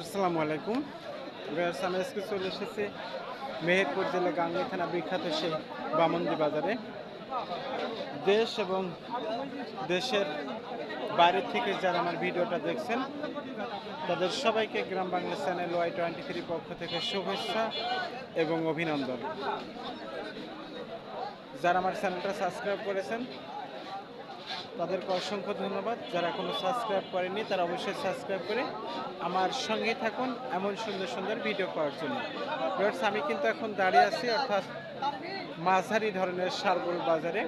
আসসালামু আলাইকুম। আমি আজকে চলে এসেছি মেহেরপুর জেলা গাঙ্গি থানা বিখ্যাত সেই বামন্দি বাজারে। দেশ এবং দেশের বাইরে থেকে যারা আমার ভিডিওটা দেখছেন, তাদের সবাইকে Gram Bangla channel Y twenty three পক্ষ থেকে শুভেচ্ছা এবং অভিনন্দন। যারা আমার চ্যানেলটা সাবস্ক্রাইব করেছেন তাদেরকে অসংখ্য ধন্যবাদ যারা এখনও সাবস্ক্রাইব করেনি তারা অবশ্যই সাবস্ক্রাইব করে আমার সঙ্গেই থাকুন এমন সুন্দর সুন্দর ভিডিও পাওয়ার জন্য। আমি কিন্তু এখন দাঁড়িয়ে আছি অর্থাৎ মাঝারি ধরনের সারগোল বাজারে।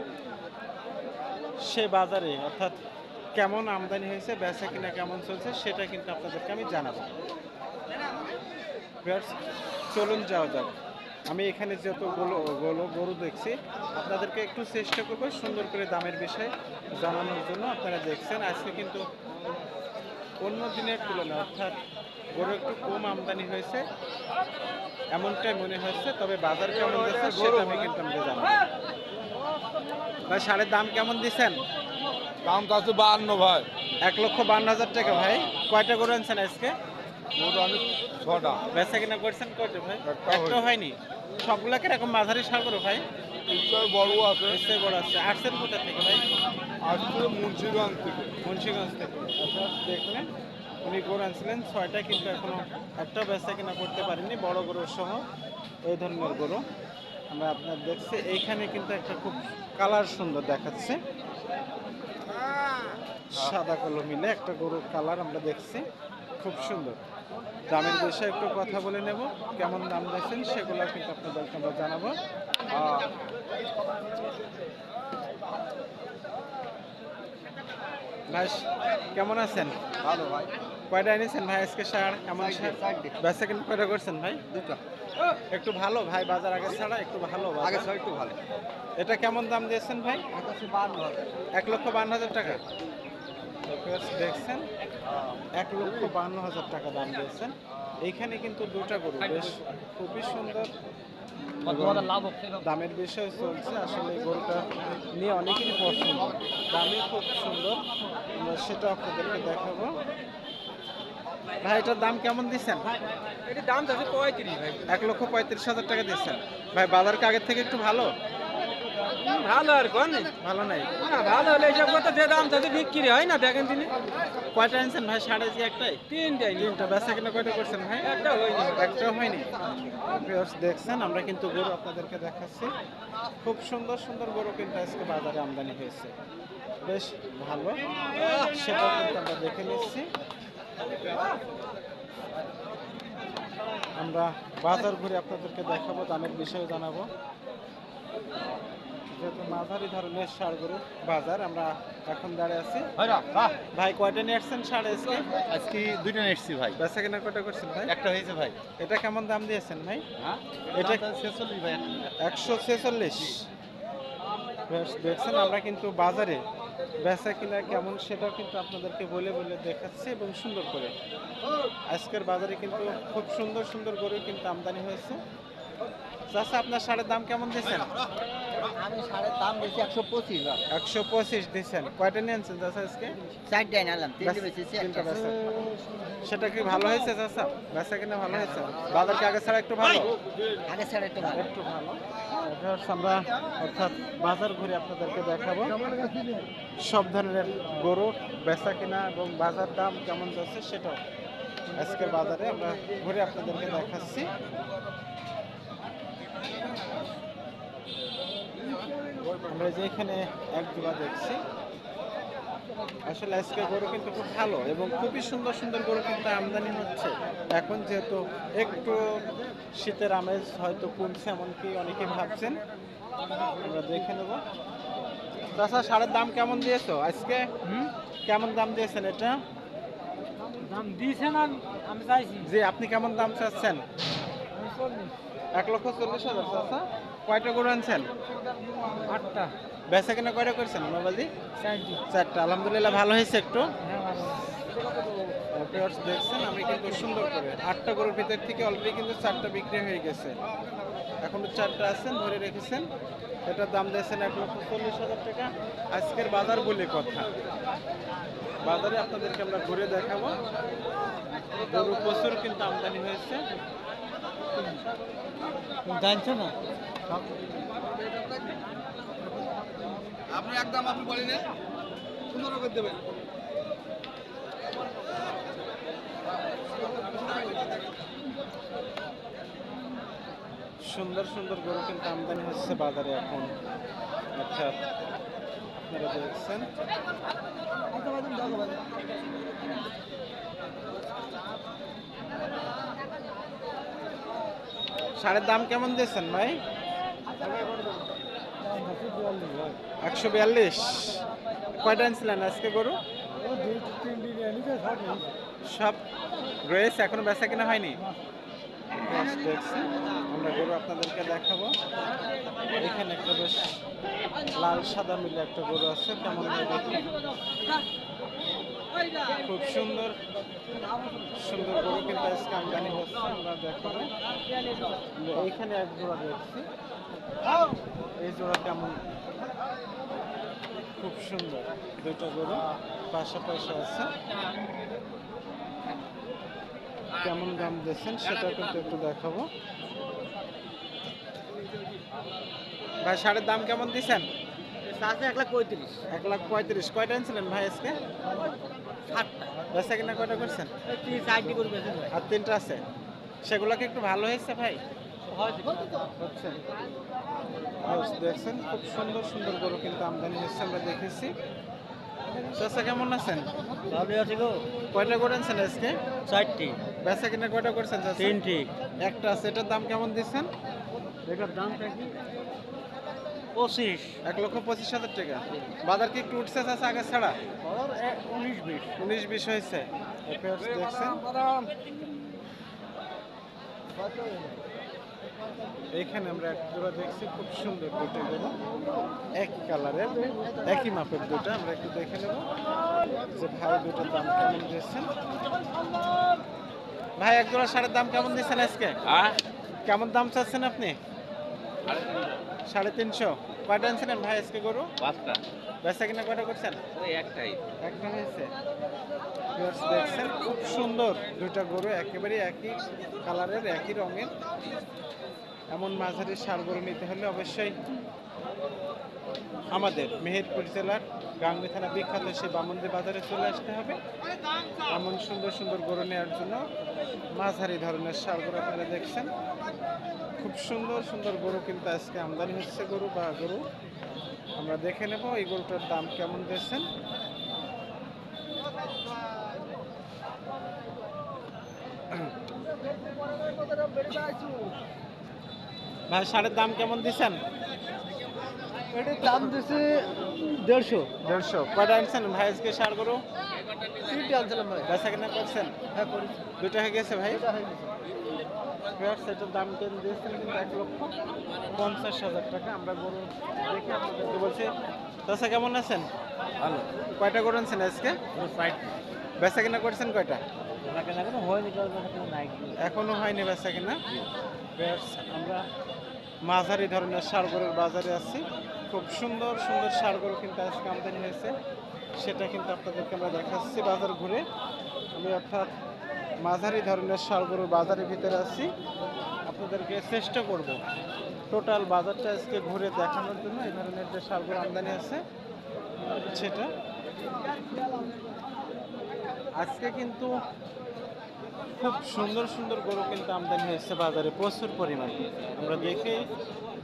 সে বাজারে, অর্থাৎ কেমন আমদানি হয়েছে, বেচা কিনা কেমন চলছে, সেটা কিন্তু আপনাদেরকে আমি জানাব। চলুন যাওয়া যাক। আমি এখানে যত গরু গরু গরু দেখছি আপনাদেরকে একটু চেষ্টা করব সুন্দর করে দামের বিষয়ে জানানোর জন্য। আপনারা দেখছেন আজকে কিন্তু অন্য দিনের তুলনায় অর্থাৎ গরু একটু কম আমদানি হয়েছে এমনটাই মনে হয়েছে তবে বাজার কেমন যাচ্ছে সেটা আমি কিন্তু আমাকে জানাব। ভাই সারের দাম কেমন দিচ্ছেন? দাম কাছে বাহান্ন ভাই। এক লক্ষ বান্ন হাজার টাকা ভাই। কয়টা গরু আনছেন আজকে? মোটামুটি ছটা। বেচা কিনা করছেন কয়টা ভাই? একটা হয়নি। সবগুলা কীরকম মাঝারি সার করো ভাই? নিশ্চয় বড় আছে। বড় কোথা থেকে ভাই? আসছে মুন্সিগঞ্জ থেকে। মুন্সিগঞ্জ থেকে। অর্থাৎ দেখলেন উনি গরু আনছিলেন ছয়টা কিন্তু এখনও একটা বেচা কিনা করতে পারেনি বড় গরু সহ। এই ধরনের গরু। আমরা আপনার দেখছি এইখানে কিন্তু একটা খুব কালার সুন্দর দেখাচ্ছে। সাদা কালো মিলে একটা গরুর কালার আমরা দেখছি। খুব সুন্দর। দামের বিষয়ে একটু কথা বলে নেব কেমন দাম দেখছেন সেগুলো কিন্তু আপনাদেরকে আমরা জানাব। ভাই কেমন আছেন? ভালো ভাই। কয়টা এনেছেন ভাই আজকে সার? কেমন সার? চারটে। কয়টা করছেন ভাই? দুটা। একটু ভালো ভাই বাজার আগে ছাড়া একটু ভালো আগে সব একটু ভালো। এটা কেমন দাম দিয়েছেন ভাই? এক লক্ষ বান্ন হাজার টাকা। দেখছেন? এক লক্ষ বান্ন হাজার টাকা দাম দিয়েছেন। এইখানে কিন্তু দুটা গরু বেশ খুবই সুন্দর দামের বিষয় চলছে আসলে গরুটা নিয়ে অনেকেরই পছন্দ। দামই খুব সুন্দর সেটা আপনাদেরকে দেখাবো। ভাই এটার দাম কেমন দিচ্ছেন? দাম পঁয়ত্রিশ এক লক্ষ পঁয়ত্রিশ হাজার টাকা দিচ্ছেন। ভাই বাজার আগের থেকে একটু ভালো? ভালো আর কোন? ভালো নাই। না ভালো হলে এইসব কথা যে দাম যাচ্ছে বিক্রি হয় না দেখেন তিনি। কয়টা আনছেন ভাই? সাড়ে যে একটাই? তিনটাই। তিনটা। বেচা কিনা কয়টা করছেন ভাই? একটা হয়নি। একটাও হয়নি। দেখছেন আমরা কিন্তু গরু আপনাদেরকে দেখাচ্ছি। খুব সুন্দর সুন্দর গরু কিন্তু আজকে বাজারে আমদানি হয়েছে। বেশ ভালো। সেটা কিন্তু আমরা দেখে নিচ্ছি। আমরা বাজার ঘুরে আপনাদেরকে দেখাবো দামের বিষয়ে জানাব। যেহেতু মাঝারি ধরনের সার গরু বাজার আমরা এখন দাঁড়িয়ে আছি। ভাই কয়টা নিয়ে আসছেন সার আজকে? আজকে দুইটা এসছি ভাই। বেচা কেনা কয়টা করছেন ভাই? একটা হয়েছে ভাই। এটা কেমন দাম দিয়েছেন ভাই? হ্যাঁ? এটা- এটা ছেচল্লিশ ভাই একশো ছেচল্লিশ। দেখছেন আমরা কিন্তু বাজারে বেচা কিনা কেমন সেটাও কিন্তু আপনাদেরকে বলে বলে দেখাচ্ছি এবং সুন্দর করে। আজকের বাজারে কিন্তু খুব সুন্দর সুন্দর গরু কিন্তু আমদানি হয়েছে। চাষা আপনার সারের দাম কেমন দিয়েছেন? একশো পঁচিশ দিয়েছেন কয়টা নিয়ে চাষা আজকে। সেটা কি ভালো হয়েছে চাষা বেচা কিনা ভালো হয়েছে? বাজার কি আগে ছাড়া একটু ভালো? আগে ছাড়া একটু ভালো। একটু ভালো। আমরা অর্থাৎ বাজার ঘুরে আপনাদেরকে দেখাবো। সব ধরনের গরু বেচা কিনা এবং বাজার দাম কেমন যাচ্ছে সেটাও আজকের বাজারে আমরা ঘুরে আপনাদেরকে দেখাচ্ছি। আমরা যে এখানে এক জোড়া দেখছি আসলে আজকে গরু কিন্তু খুব ভালো এবং খুবই সুন্দর সুন্দর গরু কিন্তু আমদানি হচ্ছে। এখন যেহেতু একটু শীতের আমেজ হয়তো কমছে এমনকি অনেকে ভাবছেন আমরা দেখে নেব। তাছাড়া সারের দাম কেমন দিয়েছ? আজকে কেমন দাম দিয়েছেন এটা? দাম দিয়েছে না আমি চাইছি। জি আপনি কেমন দাম চাচ্ছেন? এক লক্ষ চল্লিশ হাজার চাচা। কয়টা গরু আনছেন? আটটা। বেচা কেনা কয়টা করছেন মোবাইল চারটি। চারটা। আলহামদুলিল্লাহ ভালো হয়েছে একটু। হ্যাঁ দেখছেন আমি কিন্তু সুন্দর করে। আটটা গরুর ভিতর থেকে অলরেডি কিন্তু চারটা বিক্রি হয়ে গেছে। এখনও চারটা আছেন ধরে রেখেছেন। এটার দাম দিয়েছেন এক লক্ষ চল্লিশ হাজার টাকা। আজকের বাজার বলে কথা। বাজারে আপনাদেরকে আমরা ঘুরে দেখাবো। গরু প্রচুর কিন্তু আমদানি হয়েছে। জানছো না? আপনি একদম আপনি বলেন পনেরো করে দেবেন। সুন্দর সুন্দর গরু কিন্তু আমদানি হচ্ছে বাজারে এখন। অর্থাৎ আপনারা দেখছেন। সারের দাম কেমন দিয়েছেন ভাই? একশো বিয়াল্লিশ। কয়টা আনছিলেন আজকে গরু? সব রয়েছে এখনও বেচা কিনা হয়নি? আমরা গরু আপনাদেরকে দেখাবো। এখানে একটা বেশ লাল সাদা মিলে একটা গরু আছে। কেমন খুব সুন্দর সুন্দর গরু কিন্তু আজকে আমদানি হচ্ছে আমরা দেখাবো এইখানে এক জোড়া দেখছি। এই জোড়া কেমন? খুব সুন্দর। দুটো গরু পাশাপাশি আছে। কেমন দাম দিয়েছেন সেটা কিন্তু একটু দেখাবো। ভাই, শাড়ির দাম কেমন দিচ্ছেন আছে এক লাখ পঁয়ত্রিশ। এক লাখ পঁয়ত্রিশ। কয়টা আনছিলেন ভাই আজকে? সাতটা। বেচা কিনা কয়টা করছেন? চারটি করবে আর তিনটা আছে? সেগুলো কি একটু ভালো হয়েছে ভাই? হচ্ছে। দেখছেন খুব সুন্দর সুন্দর গরু কিন্তু আমদানি হচ্ছে আমরা দেখেছি। চাষা কেমন আছেন? ভালো আছে গো। কয়টা করে আনছেন আজকে? চারটি। বেচা কিনা কয়টা করছেন? তিনটি। একটা আছে এটার দাম কেমন দিচ্ছেন? এটার দামটা কি? পঁচিশ। এক লক্ষ পঁচিশ হাজার টাকা। বাজার কি একটু উঠছে চাষা আগে ছাড়া? উনিশ বিশ। উনিশ বিশ হয়েছে। দেখছেন? এইখানে আমরা এক জোড়া দেখছি খুব সুন্দর দুটো গরু একই কালারের একই মাপের দুটো। আমরা একটু দেখে নেব যে ভাই দুটোর দাম কেমন দিয়েছেন ভাই এক জোড়া সারের দাম কেমন দিয়েছেন আজকে? কেমন দাম চাচ্ছেন আপনি? সাড়ে তিনশো। কয়টা আনছিলেন ভাই আজকে গরু? পাঁচটা। বেচা কিনা কয়টা করছেন? ওই একটাই। একটা হয়েছে। দেখছেন খুব সুন্দর দুইটা গরু একেবারে একই কালারের একই রঙের। এমন মাঝারি সার গরু নিতে হলে অবশ্যই আমাদের মেহেরপুর জেলার গাংনী থানা বিখ্যাত সেই বামন্দি বাজারে চলে আসতে হবে। এমন সুন্দর সুন্দর গরু নেওয়ার জন্য মাঝারি ধরনের সার গরু আপনারা দেখছেন। খুব সুন্দর সুন্দর গরু কিন্তু আজকে আমদানি হচ্ছে গরু বা গরু। আমরা দেখে নেব এই গরুটার দাম কেমন দিয়েছেন। ভাই সারের দাম কেমন দিচ্ছেন? এটার দাম দিচ্ছে দেড়শো। দেড়শো। কয়টা আনছেন ভাই আজকে সার গরু? তিনটি আনছিলাম ভাই। বেচা কিনা করছেন? হ্যাঁ করেছি। দুটো হয়ে গেছে ভাই? এটার দাম কেন দিয়েছেন কিন্তু এক লক্ষ পঞ্চাশ হাজার টাকা। আমরা গরু দেখে আপনাদেরকে বলছি। চাষা কেমন আছেন? ভালো। কয়টা গরু আনছেন আজকে? বেচা কিনা করছেন কয়টা? হয়নি নাই। এখনও হয়নি বেচা কিনা? আমরা মাঝারি ধরনের সার গরুর বাজারে আছি। খুব সুন্দর সুন্দর সার গরু কিন্তু আজকে আমদানি হয়েছে। সেটা কিন্তু আপনাদেরকে আমরা দেখাচ্ছি বাজার ঘুরে। আমি অর্থাৎ মাঝারি ধরনের সার গরুর বাজারের ভিতরে আছি। আপনাদেরকে চেষ্টা করব টোটাল বাজারটা আজকে ঘুরে দেখানোর জন্য এই ধরনের যে সার গরু আমদানি আছে, সেটা। আজকে কিন্তু খুব সুন্দর সুন্দর গরু কিন্তু আমদানি হয়েছে বাজারে প্রচুর পরিমাণে। আমরা দেখে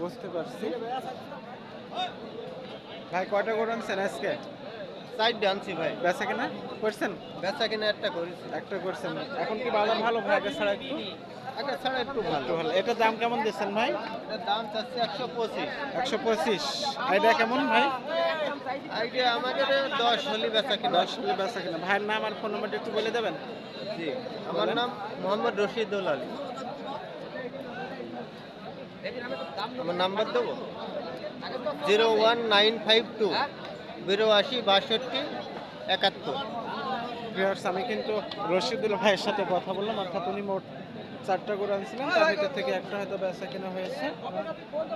বুঝতে পারছি। ভাই কয়টা গরু আনছেন আজকে? চারটি আনছি ভাই। বেচা কিনা? করছেন? বেচা কিনা একটা করেছি। একটা করছেন। এখন কি বাজার ভালো? ভাই আগে ছাড়া একটু? আগে ছাড়া একটু ভালো। একটু দাম কেমন দিচ্ছেন ভাই? দাম চাচ্ছে একশো পঁচিশ। একশো পঁচিশ। আইডিয়া কেমন ভাই? আইডিয়া আমাদের দশ হলি বেচা কিনা। দশ হলে বেচা কিনা। ভাইয়ের নাম আর ফোন নাম্বারটা একটু বলে দেবেন? জি আমার নাম মোহাম্মদ রশিদুল আলী আমার নাম্বার দেবো? Zero one nine five two বিরাশি বাষট্টি একাত্তর। আমি কিন্তু রশিদুল ভাইয়ের সাথে কথা বললাম অর্থাৎ উনি মোট চারটা গরু আনছিলেন তার ভিতর থেকে একটা হয়তো বেচা কেনা হয়েছে।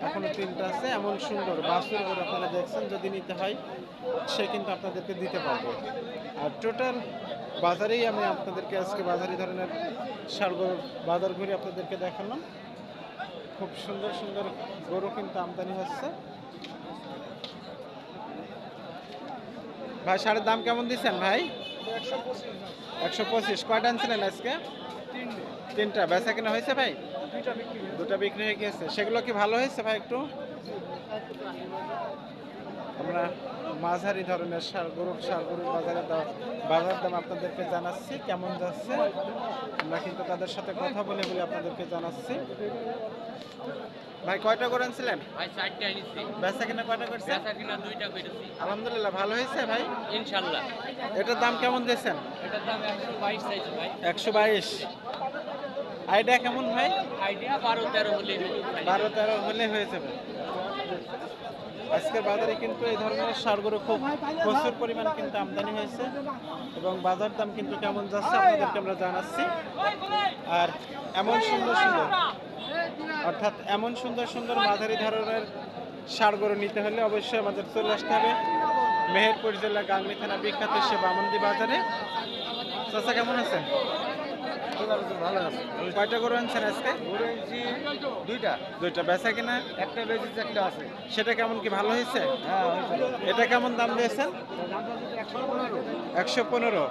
এখনও তিনটা আছে, এমন সুন্দর বাসুর গরু আপনারা দেখছেন, যদি নিতে হয়, সে কিন্তু আপনাদেরকে দিতে পারবে। আর টোটাল বাজারেই আমি আপনাদেরকে আজকে বাজারি ধরনের সার গরুর বাজার ঘুরে আপনাদেরকে দেখালাম। খুব সুন্দর সুন্দর গরু কিন্তু আমদানি হচ্ছে। ভাই, সারের দাম কেমন দিচ্ছেন ভাই? একশো পঁচিশ। কয়টা আনছিলেন আজকে? তিনটা বেচা কেনা হয়েছে ভাই? দুটা বিক্রি হয়ে গিয়েছে সেগুলো কি ভালো হয়েছে ভাই একটু? আমরা মাঝারি ধরনের সার গরুর সার গরুর বাজারে দাম বাজার দাম আপনাদেরকে জানাচ্ছি কেমন যাচ্ছে? আমরা কিন্তু তাদের সাথে কথা বলে বলে আপনাদেরকে জানাচ্ছি। ভাই কয়টা করে আনছিলেন? ভাই চারটে আনিছি বেচা কিনা কয়টা করছেন? বেচা কিনা দুইটা করেছি। আলহামদুলিল্লাহ ভালো হয়েছে ভাই? ইনশাল্লাহ। এটার দাম কেমন দিয়েছেন? এটার দাম একশো বাইশ চাইছি ভাই। একশো বাইশ। আইডিয়া কেমন ভাই? আইডিয়া বারো তেরো হলে বারো তেরো হলে হয়ে যাবে আজকের বাজারে কিন্তু এই ধরনের সারগুলো খুব প্রচুর পরিমাণ কিন্তু আমদানি হয়েছে এবং বাজার দাম কিন্তু কেমন যাচ্ছে আপনাদেরকে আমরা জানাচ্ছি। আর এমন সুন্দর সুন্দর অর্থাৎ এমন সুন্দর সুন্দর মাঝারি ধরনের সারগরু নিতে হলে অবশ্যই আমাদের চলে আসতে হবে মেহেরপুর জেলা গাংনি থানা বিখ্যাত সে বামন্দি বাজারে। চাচা কেমন আছেন? ভালো আছে কয়টা গরু আনছেন আজকে? গরু এনেছি দুইটা। দুইটা। বেচা কিনা? একটা আছে। সেটা কেমন কি ভালো হয়েছে? হ্যাঁ এটা কেমন দাম দিয়েছেন? একশো পনেরো।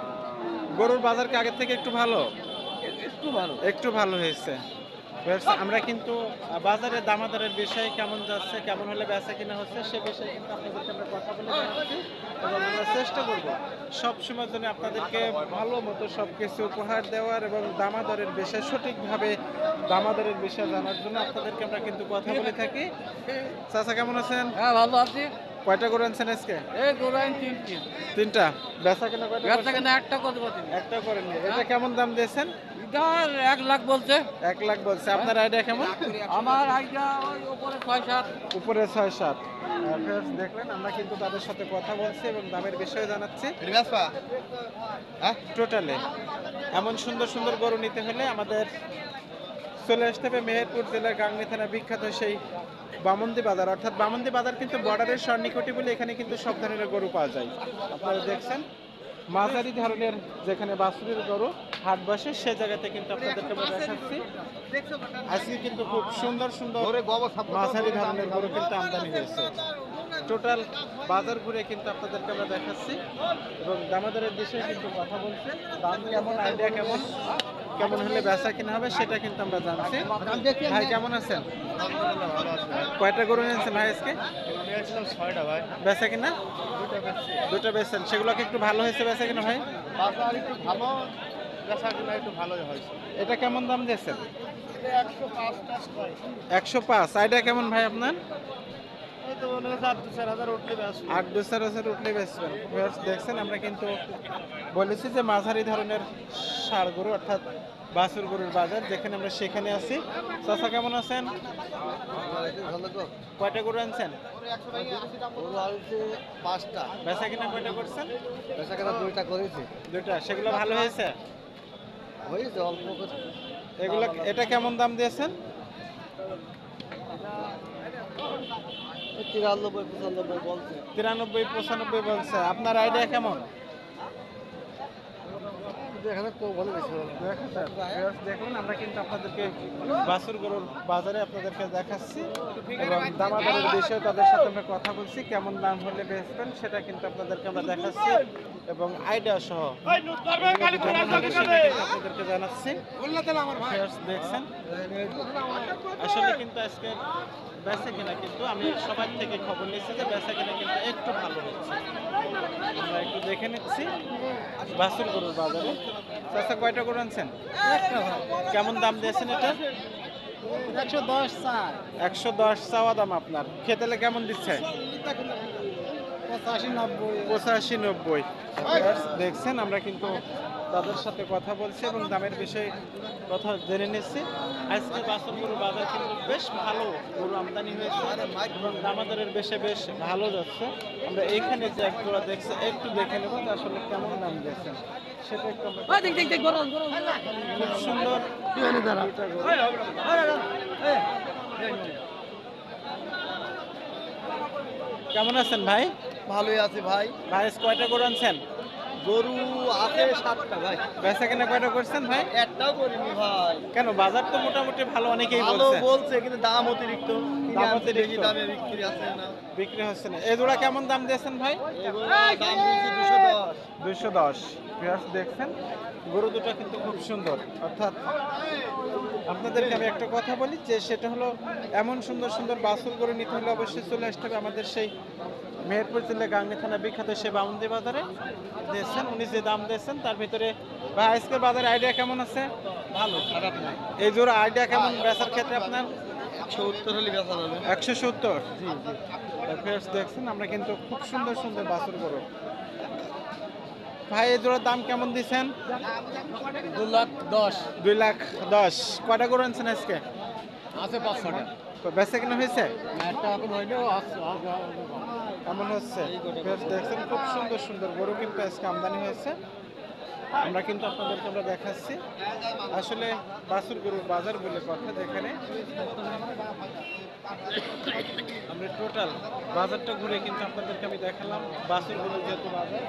গরুর বাজার কি আগের থেকে একটু ভালো? একটু ভালো। একটু ভালো হয়েছে। আমরা কিন্তু বাজারে দামাদারের বিষয়ে কেমন যাচ্ছে কেমন হলে বেচা কিনা হচ্ছে সে বিষয়ে কিন্তু আপনাদেরকে আমরা কথা বলে জানাচ্ছি এবং আমরা চেষ্টা করব সব সময় জন্য আপনাদেরকে ভালো মতো সব কিছু উপহার দেওয়ার এবং দামাদরের বিষয়ে সঠিকভাবে দামাদরের বিষয়ে জানার জন্য আপনাদেরকে আমরা কিন্তু কথা বলে থাকি। চাচা কেমন আছেন? হ্যাঁ ভালো আছি। কয়টা করে আনছেন আজকে? এই তিনটি তিনটা। বেচা কিনা কয়টা একটা করতে পারছি একটা করেননি। এটা কেমন দাম দিয়েছেন? এক লাখ বলছে। এক লাখ বলছে। আপনার আইডিয়া কেমন? আমার আইডিয়া ওই উপরে ছয় সাত। উপরে ছয় সাত। দেখলেন আমরা কিন্তু তাদের সাথে কথা বলছি এবং দামের বিষয়ে জানাচ্ছি। হ্যাঁ? টোটালে এমন সুন্দর সুন্দর গরু নিতে হলে আমাদের চলে আসতে হবে মেহেরপুর জেলার গাংনি থানা বিখ্যাত সেই বামন্দি বাজার। অর্থাৎ বামন্দি বাজার কিন্তু বর্ডারের সন্নিকটি বলে এখানে কিন্তু সব ধরনের গরু পাওয়া যায়। আপনারা দেখছেন? মাঝারি ধরনের যেখানে বাছুরের গরু হাট বসে, সে জায়গাতে কিন্তু আপনাদেরকে আমরা দেখাচ্ছি। আজকে কিন্তু খুব সুন্দর সুন্দর মাঝারি ধরনের গরু কিন্তু আমদানি হয়েছে। টোটাল বাজার ঘুরে কিন্তু আপনাদেরকে আমরা দেখাচ্ছি এবং দামাদারের বিষয়ে কিন্তু কথা বলছি। দাম কেমন আইডিয়া কেমন কেমন হলে বেচা কিনা হবে সেটা কিন্তু আমরা জানছি। ভাই, কেমন আছেন? কয়টা গরু নিয়েছেন ভাই আজকে? বেচা কিনা? দুটো বেচছেন। সেগুলোকে একটু ভালো হয়েছে বেচা কিনা ভাই? একটু ভালো একটু ভালোই হয়েছে। এটা কেমন দাম দিয়েছেন? একশো পাঁচ আইডিয়া কেমন ভাই আপনার? আট দু চার হাজার উঠলে বেচবেন। দেখছেন আমরা কিন্তু বলেছি যে মাঝারি ধরনের সার গরু অর্থাৎ বাছুর গরুর বাজার, যেখানে আমরা সেখানে আছি। চাচা, কেমন আছেন? কয়টা গরু আনছেন? পাঁচটা বেচা কিনা করছেন? বেচা কেনা দুইটা। করেছি দুইটা সেগুলো ভালো হয়েছে? এগুলো এটা কেমন দাম দিয়েছেন? তিরানব্বই, পঁচানব্বই বলছে। তিরানব্বই, পঁচানব্বই বলছে। আপনার আইডিয়া কেমন? ভালো বেশি ভালো। Viewers দেখুন আমরা কিন্তু আপনাদেরকে বাছুর গরুর বাজারে আপনাদেরকে দেখাচ্ছি এবং দামাদারের বিষয়ে তাদের সাথে আমরা কথা বলছি কেমন দাম হলে বেচবেন সেটা কিন্তু আপনাদেরকে আমরা দেখাচ্ছি এবং আইডিয়া সহ আপনাদেরকে জানাচ্ছি। দেখছেন। আসলে কিন্তু আজকে বেচা কিনা কিন্তু আমি সবার থেকে খবর নিচ্ছি যে বেচা কিনা কিন্তু একটু ভালো হচ্ছে। আমরা একটু দেখে নিচ্ছি। বাসুর গরুর বাজারে। চাষা কয়টা গরু আনছেন? কেমন দাম দিয়েছেন এটা? একশো দশ চা একশো দশ চাওয়া দাম আপনার। খেতেলে কেমন দিচ্ছে? পঁচাশি নব্বই। দেখছেন আমরা কিন্তু তাদের সাথে কথা বলছি এবং দামের বিষয়ে কথা জেনে নিচ্ছি। আজকে বাসন গরু বাজার কিন্তু বেশ ভালো গরু আমদানি হয়েছে এবং দামাদারের বেশে বেশ ভালো যাচ্ছে। আমরা এইখানে যে এক জোড়া দেখছি একটু দেখে নেব যে আসলে কেমন দাম দিয়েছেন সেটা একটু খুব সুন্দর দুইটা কেমন আছেন ভাই? ভালোই আছি ভাই। ভাই কয়টা গরু আনছেন? গরু আছে সাতটা ভাই। বেচা কেনা কয়টা করছেন ভাই? একটাও করিনি ভাই। কেন বাজার তো মোটামুটি ভালো অনেকেই ভালো বলছে। কিন্তু দাম অতিরিক্ত। দাম অতিরিক্ত। দামে বিক্রি আছে না। বিক্রি হচ্ছে না। এই জোড়া কেমন দাম দিয়েছেন ভাই? দাম দুশো দশ। দশ পেঁয়াজ দেখছেন? গরু দুটো কিন্তু খুব সুন্দর। অর্থাৎ আপনাদেরকে আমি একটা কথা বলি যে সেটা হলো এমন সুন্দর সুন্দর বাছুর গরু নিতে হলে অবশ্যই চলে আসতে হবে আমাদের সেই মেহেরপুর জেলা গাঙ্গি থানা বিখ্যাত সে বাউন্দি বাজারে দিয়েছেন। উনি যে দাম দিয়েছেন তার ভিতরে বা আজকের বাজারে আইডিয়া কেমন আছে? ভালো খারাপ না। এই জোড়া আইডিয়া কেমন বেচার ক্ষেত্রে আপনার? একশো উত্তর হলে বেচা যাবে একশো সত্তর? জি জি। দেখছেন আমরা কিন্তু খুব সুন্দর সুন্দর বাছুর গরু। ভাই এই জোড়ার দাম কেমন দিচ্ছেন দু লাখ দশ। দুই লাখ দশ। কয়টা গরু আনছেন আজকে? আছে পাঁচ ছটা বেচা কিনা হয়েছে? একটা এখন হইলেও এমন হচ্ছে। দেখছেন, খুব সুন্দর সুন্দর গরু কিন্তু আজকে আমদানি হয়েছে। আমরা কিন্তু আপনাদেরকে আমরা দেখাচ্ছি। আসলে বাসুর গরুর বাজার বলে কথা যেখানে। আমরা টোটাল বাজারটা ঘুরে কিন্তু আপনাদেরকে আমি দেখালাম, বাছুর গরুর যেহেতু বাজার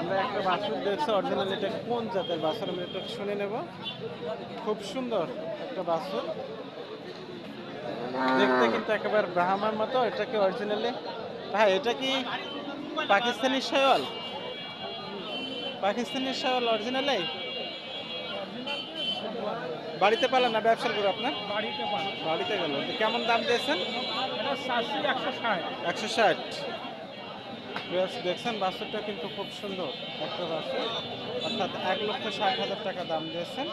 আমরা একটা বাছুর দেখছি অরিজিনাল এটা কোন জাতের বাছুর? আমি এটা শুনে নেব। খুব সুন্দর একটা বাছুর। দেখতে কিন্তু একেবারে ব্রাহ্মার মতো। এটা কি অরিজিনালি ভাই এটা কি পাকিস্তানি শায়ল পাকিস্তানি শায়ল অরিজিনালি বাড়িতে পালেন না ব্যবসা করে আপনার? বাড়িতে গেল। কেমন দাম দিয়েছেন? একশো ষাট। একশো ষাট। দেখছেন বাছুরটা কিন্তু খুব সুন্দর একটা বাছুর অর্থাৎ এক লক্ষ ষাট হাজার টাকা দাম দিয়েছেন।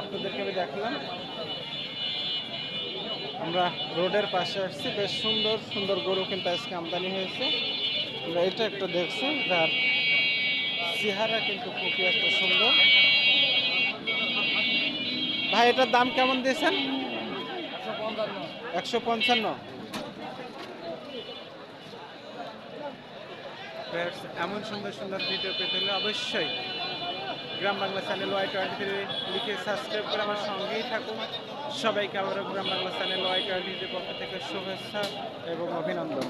আপনাদেরকে আমি দেখলাম। আমরা রোডের পাশে আসছি। বেশ সুন্দর সুন্দর গরু কিন্তু আজকে আমদানি হয়েছে। আমরা এটা একটা দেখছি, যার চেহারা কিন্তু খুবই একটা সুন্দর। ভাই, এটার দাম কেমন দিয়েছেন? একশো পঞ্চান্ন। Friends, এমন সুন্দর সুন্দর ভিডিও পেতে হলে অবশ্যই Gram Bangla channel Y twenty three লিখে সাবস্ক্রাইব করে আমার সঙ্গেই থাকুন। সবাইকে আবারও Gram Bangla channel Y twenty পক্ষ থেকে শুভেচ্ছা এবং অভিনন্দন।